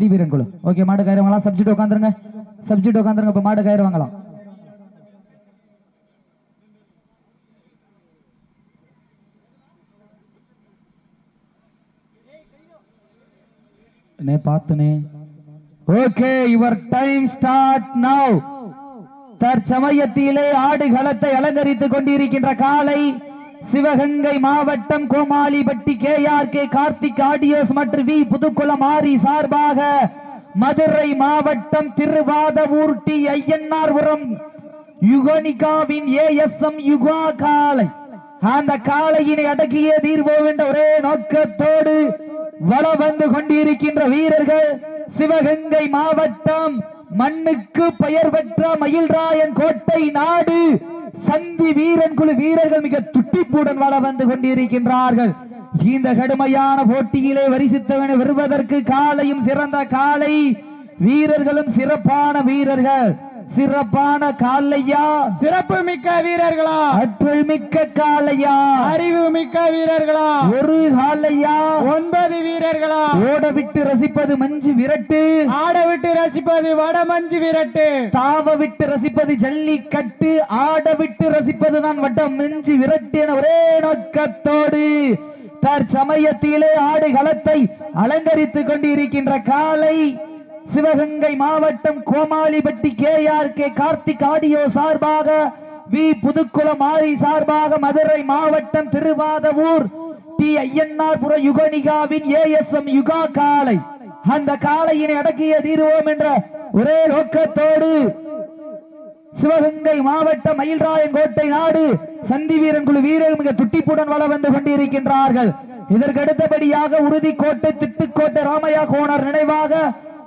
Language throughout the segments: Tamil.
சந்தி வீரன்குளம் ஓகே மாடு கயிறு வாங்கலாம். சப்ஜெக்ட் உட்காந்துருங்க. சப்ஜெக்ட் உட்காந்துருங்க. இப்போ மாடு கயிறு வாங்கலாம். நே பார்த்துனே. Okay your time start now தற்சமயத்திலே ஆடுகளத்தை அலங்கரித்துக் கொண்டிருக்கின்ற காலை சிவகங்கை மாவட்டம் Komalipatti K R K Karthik audios மற்றும் வி புதுக்குளம் ஆரி சார்பாக மதுரை மாவட்டம் திருவாதவூர் டி ஐயன்னார்புரம் யுகனிகாவின் ஏஎஸ்எம் யுகா காலை. அந்த காளையினை அடக்கிய தீர்வோம் என்ற ஒரே நோக்கத்தோடு வள வந்து கொண்டிருக்கின்ற வீரர்கள் சிவகங்கை மாவட்டம் மண்ணுக்கு பெயர் பெற்ற மயில்ராயன் கோட்டை நாடு சந்தி வீரன் குழு வீரர்கள் மிக துட்டிப்புடன் வள வந்து கொண்டிருக்கின்றார்கள். இந்த கடுமையான போட்டியிலே வரிசித்தவனை வருவதற்கு காலையும் சிறந்த காலை. வீரர்களும் சிறப்பான வீரர்கள். சிறப்பான காலையா சிறப்பு மிக்க வீரர்களா? அற்றல் மிக்க காலையா அறிவு மிக்க வீரர்களா? ஒரு காலையா ஒன்பது வீரர்களா? ஓட விட்டு ரசிப்பது மஞ்சு விரட்டு. ஆட விட்டு ரசிப்பது வடமஞ்சு விரட்டு. தாவ விட்டு ரசிப்பது ஜல்லிக்கட்டு. ஆட விட்டு ரசிப்பது நான் வட்டம் மிஞ்சி விரட்டு என ஒரே நோக்கத்தோடு தற்சமயத்திலே ஆடு களத்தை அலங்கரித்துக் கொண்டிருக்கின்ற காலை. சிவகங்கை மாவட்டம் Komalipatti K R K Karthik audio சார்பாக வி புதுக்குளம் ஆரி சார்பாக மதுரை மாவட்டம் திருவாதவூர் டி ஐயன்னார்புர யுகனிகாவின் ஏஎஸ்எம் யுகா காலை. அந்த காலையினை அடக்கிய தீருவோம் என்ற ஒரே நோக்கத்தோடு சிவகங்கை மாவட்டம் மயில்ராயங்கோட்டை நாடு சந்தி வீரன் குழு மிக துட்டிப்புடன் வள வந்து கொண்டிருக்கின்றார்கள். இதற்கு அடுத்தபடியாக உறுதிக்கோட்டை திட்டுக்கோட்டை ராமையா கோணர் நினைவாக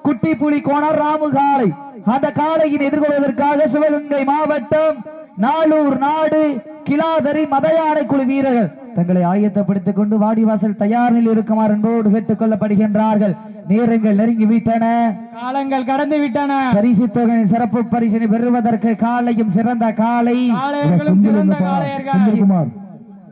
குட்டிப்புலி கோணர் ராமு காளை. அந்த காளையின் எதிர்கொள்வதற்காக சிவகங்கை மாவட்டம் நாளூர் நாடு கிலாதரி மதயானை குழு வீரர்கள். தங்களை ஆயத்தப்படுத்திக் கொண்டு வாடிவாசல் தயார் நிலையில் இருக்குமாறு என்போடு கேட்டுக் கொள்ளப்படுகின்றார்கள். நேரங்கள் நெருங்கி விட்டன. காலங்கள் கடந்து விட்டன. பரிசு தொகையின் சிறப்பு பரிசினை பெறுவதற்கு காலையும் சிறந்த காலை சிறந்த செந்தில்குமார்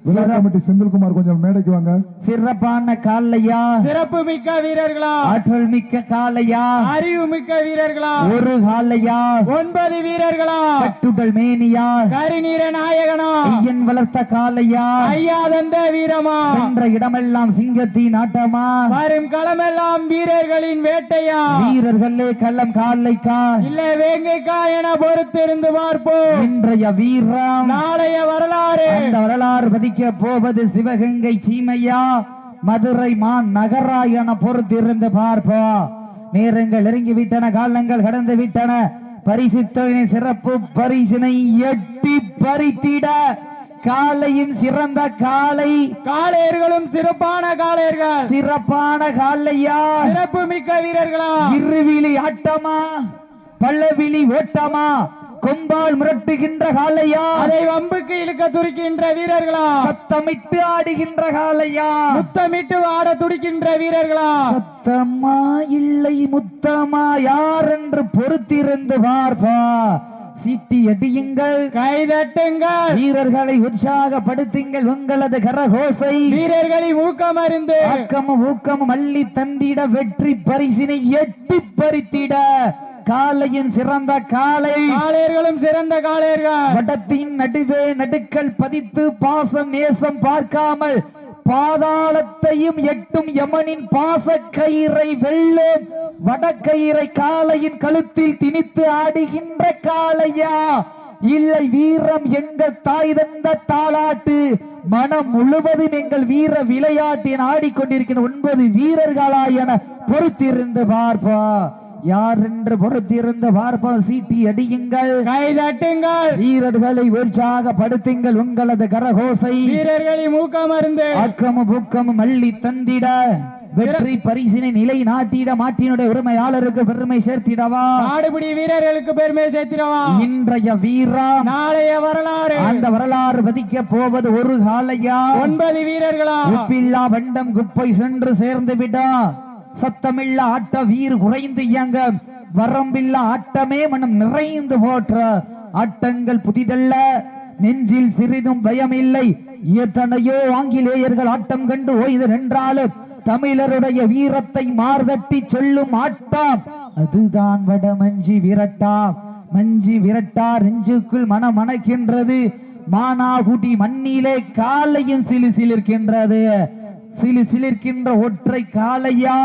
விழா கமிட்டி செந்தில்குமார் கொஞ்சம் மேடைக்கு வாங்க. சிறப்பான காலையா சிறப்பு மிக்க வீரர்களா? ஆற்றல் மிக்க காலையா அறிவு மிக்க வீரர்களா? ஒரு காலையா ஒன்பது வீரர்களா? கட்டுடல் மேனியா? கரிநீர நாயகனா? ஐயன் வளர்த்த காலையா ஐயா தந்த வீரமா? சென்ற இடமெல்லாம் சிங்கத்தின் ஆட்டமா? வரும் களமெல்லாம் வீரர்களின் வேட்டையா? வீரர்களே கள்ளம் காலைக்கா இல்ல வேங்கைக்கா என பொறுத்திருந்து பார்ப்போம். இன்றைய வீரம். நாளைய வரலாறு. அந்த வரலாறு பதிக்க போவது சிவகங்கை சீமையா? மதுரை மான் நகரா என பொறுத்திருந்து பார்ப்போம் நேரங்கள் நெருங்கி விட்டன காலங்கள் கடந்து விட்டன பரிசுத்தனை சிறப்பு பரிசினை எட்டி பறித்திட. காலையின் சிறந்த காலை. காளையர்களும் சிறப்பான காளையர்கள். சிறப்பான காலையா? சிறப்பு மிக்க வீரர்களா? இருவிழி ஆட்டமா? பள்ளவிழி ஓட்டமா கொம்பால் முரட்டுகின்ற காலையா அதை வம்புக்கு இழுக்க துடிக்கின்ற வீரர்களா? சத்தமிட்டு ஆடுகின்ற காலையா முத்தமிட்டு ஆட துடிக்கின்ற வீரர்களா? சத்தமா இல்லை முத்தமா? யார் என்று பொறுத்திருந்து பார்ப்பா? சீட்டி அடியுங்கள். கைதட்டுங்கள். வீரர்களை உற்சாகப்படுத்துங்கள் உங்களது கரகோசை. வீரர்களின் ஊக்கம் அறிந்து ஆக்கமும் ஊக்கமும் அள்ளி தந்திட வெற்றி பரிசினை எட்டி பறித்திட. காலையின் சிறந்த காலை. காளையர்களும் சிறந்த காளையர்கள் வடத்தின் நடுவே நடுக்கல் பதித்து பாசம் நேசம் பார்க்காமல் பாதாளத்தையும் எட்டும் யமனின் பாச கயிறை வெல்லும். வடக்கயிறை காளையின் கழுத்தில் திணித்து ஆடுகின்ற காளையா? இல்லை வீரம் எங்கள் தாய் தந்த தாளாட்டு. மனம் முழுவதும் எங்கள் வீர விளையாட்டின் ஆடிக்கொண்டிருக்கிற ஒன்பது வீரர்களா என பொறுத்திருந்து பார்ப்பா யார் என்று பொறுத்திருந்து பார்ப்போம் சீட்டி அடியுங்கள். கைதட்டுங்கள். வீரர்களை உற்சாகப்படுத்துங்கள் உங்களது கரகோசை. வீரர்களின் ஊக்கம் அறிந்து ஆக்கமும் பூக்கமும் அள்ளி தந்திட. வெற்றி பரிசினை நிலை நாட்டிட. மாட்டினுடைய உரிமையாளருக்கு பெருமை சேர்த்திடவா. ஆடுபிடி வீரர்களுக்கு பெருமை சேர்த்திடவா. இன்றைய வீரம் நாளைய வரலாறு. அந்த வரலாறு வதிக்க போவது ஒரு காலையா? ஒன்பது வீரர்களா? உப்பில்லா வண்டம் குப்பை சென்று சேர்ந்து விடா. சத்தமில்லா ஆட்ட வீர் குறைந்து இயங்க வரம்பில்லா ஆட்டமே மனம் நிறைந்து போற்ற. ஆட்டங்கள் புதிதல்ல நெஞ்சில் சிறிதும் பயமில்லை. எத்தனையோ ஆங்கிலேயர்கள் ஆட்டம் கண்டு ஓய்து நின்றாலும் தமிழருடைய வீரத்தை மார்தட்டி சொல்லும் ஆட்டம். அதுதான் வட மஞ்சி விரட்டா. மஞ்சி விரட்டா நெஞ்சுக்குள் மனம் அணைக்கின்றது. மானாகுடி மண்ணிலே காலையும் சிலு சிலிர்க்கின்றது. சிலு சிலிர்க்கின்ற ஒற்றை காளையா?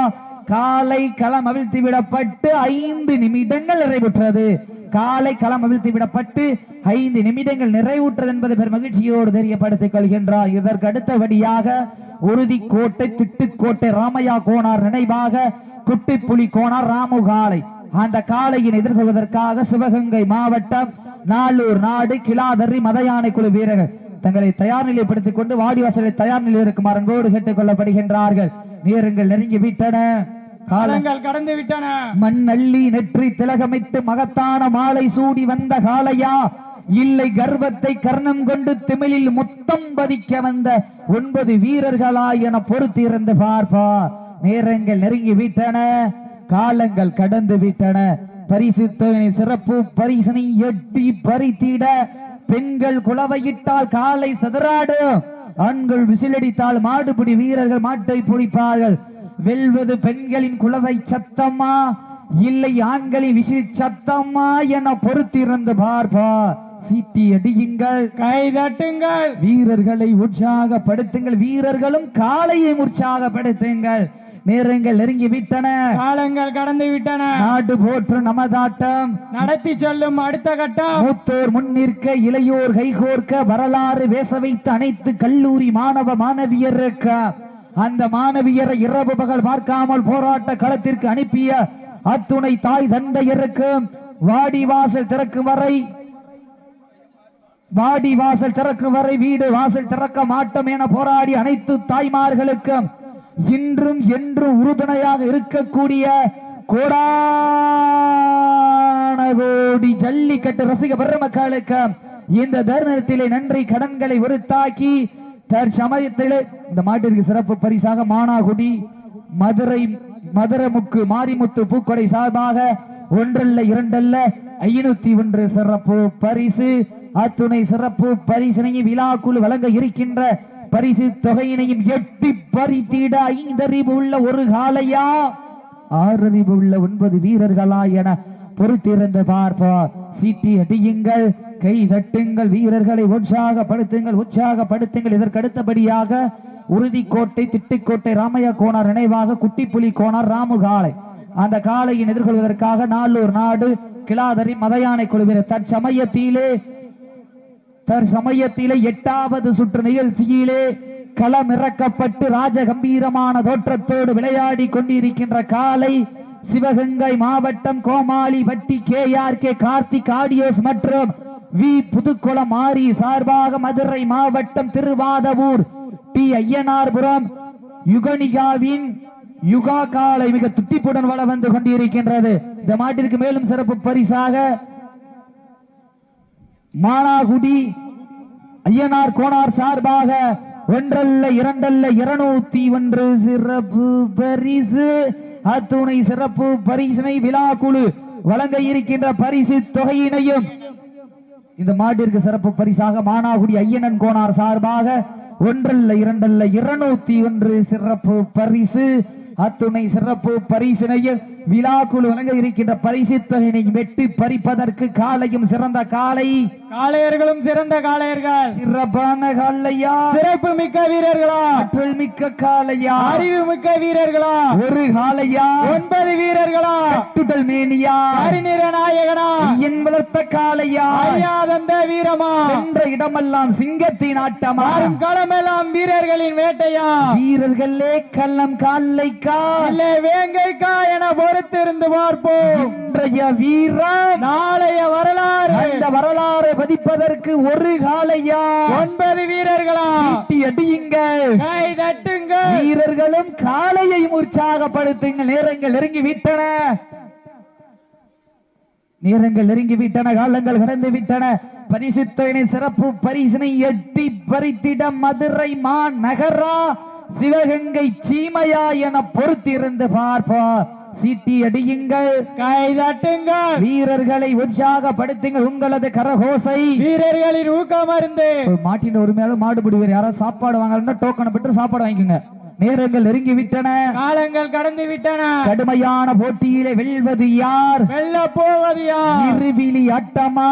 காலை களம் அவிழ்த்து விடப்பட்டு ஐந்து நிமிடங்கள் நிறைவுற்றது. காலை களம் அவிழ்த்து விடப்பட்டு ஐந்து நிமிடங்கள் நிறைவுற்றது என்பதை பெரும் மகிழ்ச்சியோடு தெரியப்படுத்திக் கொள்கின்றார். இதற்கு அடுத்தபடியாக உறுதிக்கோட்டை திட்டுக்கோட்டை ராமையா கோனார் நினைவாக குட்டிப்புலி கோனார் ராமு காலை அந்த காளையின் எதிர்கொள்வதற்காக சிவகங்கை மாவட்டம் நாளூர் நாடு கிளாதரி மதயானை குழு வீரர்கள். தங்களை தயார் நிலைப்படுத்திக் கொண்டு வாடிவாசலை தயார் நிலையில் இருக்குமாறு அன்போடு கேட்டுக் கொள்ளப்படுகின்றார்கள். நேரங்கள் நெருங்கி விட்டன. காலங்கள் கடந்து விட்டன. மண் அள்ளி நெற்றி திலகமிட்டு மகத்தான மாலை சூடி வந்த காளையா? இல்லை கர்வத்தை கர்ணம் கொண்டு திமிழில் முத்தம் பதிக்க வந்த ஒன்பது வீரர்களா என பொறுத்திருந்து பார்ப்பார். நேரங்கள் நெருங்கி விட்டன. காலங்கள் கடந்து விட்டன. பரிசு தொகை சிறப்பு பரிசனை எட்டி பறித்திட பெண்கள் குளவையிட்டால் காலை சதுராடும் ஆண்கள் விசிலடித்தால் மாடுபிடி வீரர்கள் மாட்டை பிடிப்பார்கள் வெல்வது பெண்களின் குலவை சத்தமா? இல்லை ஆண்களின் விசில் சத்தமா என பொறுத்திருந்து பார்ப்பார். சீட்டி அடியுங்கள். கை தட்டுங்கள். வீரர்களை உற்சாகப்படுத்துங்கள். வீரர்களும் காளையை உற்சாகப்படுத்துங்கள். நேரங்கள் நெருங்கி விட்டன காலங்கள் கடந்து விட்டன நாடு போற்று நமதாட்டம். நடத்தி சொல்லும் அடுத்த கட்டம். மூத்தோர் முன்னிற்க இளையோர் கைகோர்க்க வரலாறு வேச வைத்த அனைத்து கல்லூரி மாணவ மாணவியருக்கு அந்த மாணவியரை இரவு பகல் பார்க்காமல் போராட்ட களத்திற்கு அனுப்பிய அத்துணை தாய் தந்தையருக்கு வாடி வாசல் திறக்கும் வரை வாடி வாசல் திறக்கும் வரை வீடு வாசல் திறக்க மாட்டோம் என போராடி அனைத்து தாய்மார்களுக்கும் இன்றும் என்றும் உறுதுணையாக இருக்கக்கூடிய கோடான கோடி ஜல்லிக்கட்டு ரசிக பெருமக்களுக்கு இந்த தருணத்திலே நன்றி கடன்களை உறுத்தாக்கி தற்சமயத்திலே இந்த மாட்டிற்கு சிறப்பு பரிசாக மானாகுடி மதுரை மதுரமுக்கு மாரிமுத்து பூக்கொடை சார்பாக ஒன்றல்ல இரண்டல்ல ஐநூத்தி ஒன்று சிறப்பு பரிசு. அத்துணை சிறப்பு பரிசினையும் குழு வழங்க இருக்கின்ற பரிசு தொகையினையும் எட்டி பறித்திட ஐந்தறிவு உள்ள ஒரு காலையா? ஆறறிவு உள்ள ஒன்பது வீரர்களா என பொறுத்திருந்து பார்ப்போம். சீட்டி அடியுங்கள் கை தட்டுங்கள் வீரர்களை உற்சாகப்படுத்துங்கள் உற்சாகப்படுத்துங்கள். இதற்கு அடுத்தபடியாக உறுதிக்கோட்டை திட்டுக்கோட்டை ராமையா கோனார் நினைவாக குட்டிப்புலி கோனார் ராமுகாலை அந்த காளையின் எதிர்கொள்வதற்காக நாளூர் நாடு கிளாதரி மதையானை குழுவினர் தற்சமயத்திலே தற்சமயத்திலே எட்டாவது சுற்று நிகழ்ச்சியிலே களமிறக்கப்பட்டு ராஜகம்பீரமான தோற்றத்தோடு விளையாடி கொண்டிருக்கின்ற காலை சிவகங்கை மாவட்டம் Komalipatti K R K Karthik audios மற்றும் வி புதுக்குளம் ஆரி சார்பாக மதுரை மாவட்டம் திருவாதவூர் டி ஐயனார்புரம் யுகனிகாவின் யுகா காலை மிக துட்டிப்புடன் வள வந்து கொண்டிருக்கின்றது. இந்த மாட்டிற்கு மேலும் சிறப்பு பரிசாக மானாகுடி ஐயனார் கோனார் சார்பாக ஒன்றல்ல இரண்டல்ல இருநூத்தி ஒன்று சிறப்பு பரிசு. அத்துணை சிறப்பு பரிசினை குழு வழங்க இருக்கின்ற பரிசு தொகையினையும் இந்த மாட்டிற்கு சிறப்பு பரிசாக மானாகுடி ஐயனன் கோனார் சார்பாக ஒன்றல்ல இரண்டல்ல இருநூத்தி ஒன்று சிறப்பு பரிசு. அத்துணை சிறப்பு பரிசினையும் விழாக்குழு வழங்க இருக்கின்ற பரிசு தொகையினை வெட்டி பறிப்பதற்கு காலையும் சிறந்த காலை. காளையர்களும் சிறந்த காளையர்கள். சிறப்பான காலையா சிறப்பு மிக்க வீரர்களா. ஆற்றல் மிக்க காலையா அறிவு மிக்க வீரர்களா. ஒரு காலையா ஒன்பது வீரர்களா. கட்டுடல் மேனியா. ஹரிநிற நாயகனா. ஐயன் வளர்த்த காலையா அறியாதந்த வீரமா. சென்ற இடமெல்லாம் சிங்கத்தின் ஆட்டமா. களமெல்லாம் வீரர்களின் வேட்டையா. வீரர்களே கள்ளம் காலைக்கா இல்லை வேங்கைக்கா என பொறுத்திருந்து பார்ப்போம். இன்றைய வீரம் நாளைய வரலாறு. அந்த வரலாறு பதிப்பதற்கு ஒரு காலையா? ஒன்பது வீரர்களா? அடியுங்கள். கை தட்டுங்கள். வீரர்களும் காலையையும் உற்சாகப்படுத்துங்கள். நேரங்கள் நெருங்கி விட்டன நேரங்கள் நெருங்கி விட்டன காலங்கள் கடந்து விட்டன பரிசுத்தனை சிறப்பு பரிசினை எட்டி பறித்திட மதுரை மா நகரா சிவகங்கை சீமையா என பொறுத்திருந்து பார்ப்போம். சீட்டி அடியுங்கள். கை தட்டுங்கள் வீரர்களை உற்சாகப்படுத்துங்கள். உங்களது கரகோசை. வீரர்களின் ஊக்கம் அருந்து ஒரு மாட்டின் உரிமையாளர் மாடு பிடிவர் யாராவது சாப்பாடு வாங்கலன்னா டோக்கனை பெற்று சாப்பாடு வாங்கிக்கோங்க. நேரங்கள் நெருங்கி விட்டன காலங்கள் கடந்து விட்டன கடுமையான போட்டியிலே வெல்வது யார்? வெல்ல போவது யார்? இருவிழி ஆட்டமா?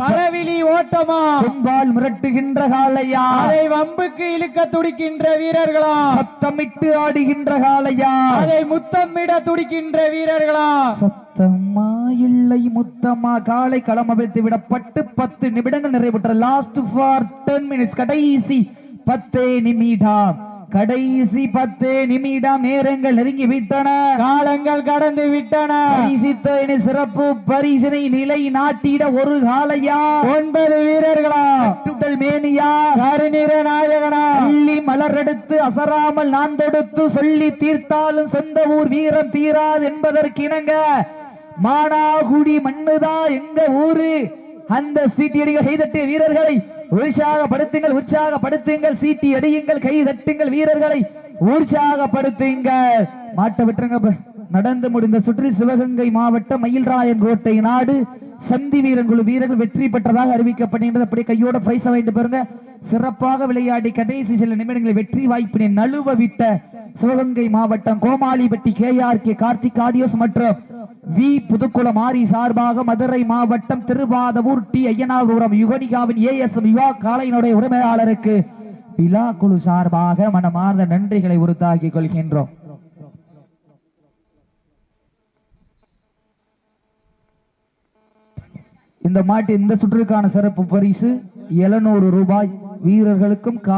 பலவிழி ஓட்டமா? கொம்பால் மிரட்டுகின்ற காளையா? அதை வம்புக்கு இழுக்க துடிக்கின்ற வீரர்களா? சத்தமிட்டு ஆடுகின்ற காளையா? அதை முத்தமிட துடிக்கின்ற வீரர்களா? சத்தம்மா இல்லை முத்தம்மா காலை களம் அவிழ்த்து விடப்பட்டு பத்து நிமிடங்கள் நிறைவுற்ற லாஸ்ட் ஃபார் டென் மினிட்ஸ் கடைசி பத்தே நிமிடம். கடைசி பத்து நிமிடம் நேரங்கள் நெருங்கி விட்டன காலங்கள் கடந்து விட்டன பரிசித்த சிறப்பு பரிசினை நிலை நாட்டிட ஒரு காலையா ஒன்பது வீரர்களா? சுட்டல் மேனியா? கருநிற நாயகனா? அள்ளி மலரெடுத்து அசராமல் நான் தொடுத்து சொல்லி தீர்த்தாலும் சொந்த ஊர் வீரம் தீராது என்பதற்கிணங்க மானாகுடி மண்ணுதா எங்க ஊரு? அந்த சீட்டியடிகள் செய்தட்டு வீரர்களை உற்சாகப்படுத்துங்கள் உற்சாகப்படுத்துங்கள் சீட்டி அடியுங்கள் கை தட்டுங்கள் வீரர்களை உற்சாகப்படுத்துங்கள். மாட்ட விட்டுருங்க நடந்து முடிந்த சுற்றில் சிவகங்கை மாவட்டம் மயில்ராயன் கோட்டை நாடு. சந்தி வீரன் குழு வீரர்கள் வெற்றி பெற்றதாக அறிவிக்கப்படுகின்றது. அப்படி கையோட பிரைஸ் வைத்து பாருங்க. சிறப்பாக விளையாடி கடைசி சில நிமிடங்களில் வெற்றி வாய்ப்பினை நழுவ விட்ட சிவகங்கை மாவட்டம் Komalipatti K R K Karthik audios மற்றும் வி புதுக்குளம் ஆரி சார்பாக மதுரை மாவட்டம் திருவாதவூர் டி ஐயனாபுரம் யுகனிகாவின் ஏ எஸ் யுவா காலையினுடைய உரிமையாளருக்கு விழா குழு சார்பாக மனமார்ந்த நன்றிகளை உறுத்தாக்கிக் கொள்கின்றோம். இந்த மாட்டு இந்த சுற்றுக்கான சிறப்பு பரிசு 700 ரூபாய் வீரர்களுக்கும் கா-